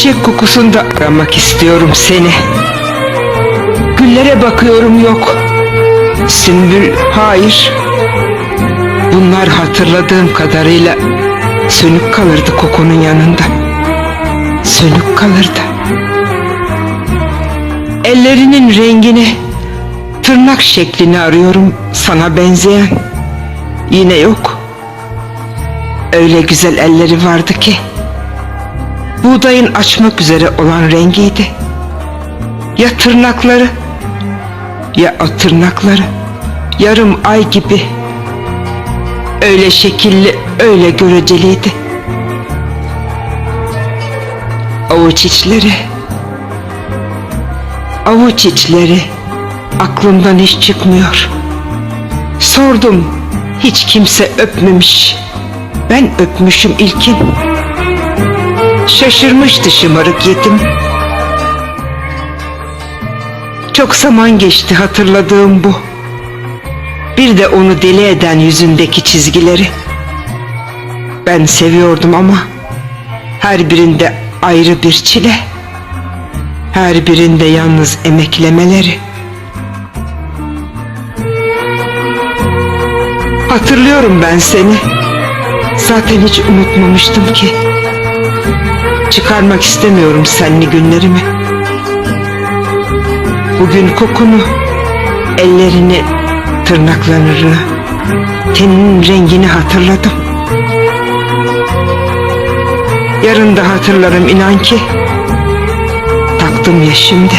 Çiçek kokusunda aramak istiyorum seni. Güllere bakıyorum yok. Sümbül hayır. Bunlar hatırladığım kadarıyla sönük kalırdı kokunun yanında. Sönük kalırdı. Ellerinin rengini, tırnak şeklini arıyorum sana benzeyen. Yine yok. Öyle güzel elleri vardı ki. Buğdayın açmak üzere olan rengiydi. Ya tırnakları, ya o tırnakları yarım ay gibi. Öyle şekilli, öyle göreceliydi. Avuç içleri, avuç içleri aklımdan hiç çıkmıyor. Sordum, hiç kimse öpmemiş. Ben öpmüşüm ilkin. Şaşırmıştı şımarık yetim. Çok zaman geçti hatırladığım bu. Bir de onu deli eden yüzündeki çizgileri. Ben seviyordum ama her birinde ayrı bir çile. Her birinde yalnız emeklemeleri. Hatırlıyorum ben seni. Zaten hiç unutmamıştım ki. Çıkarmak istemiyorum senli günlerimi. Bugün kokunu, ellerini, tırnaklarını, teninin rengini hatırladım. Yarın da hatırlarım inan ki. Taktım ya şimdi.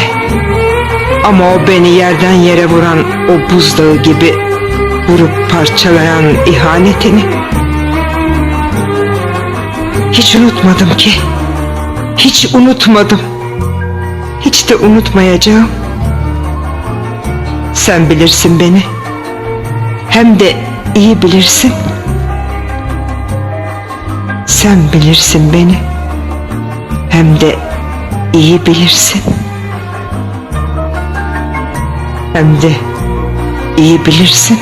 Ama o beni yerden yere vuran o buzdağı gibi vurup parçalayan ihanetini. Hiç unutmadım ki. Hiç unutmadım. Hiç de unutmayacağım. Sen bilirsin beni. Hem de iyi bilirsin. Sen bilirsin beni. Hem de iyi bilirsin. Hem de iyi bilirsin.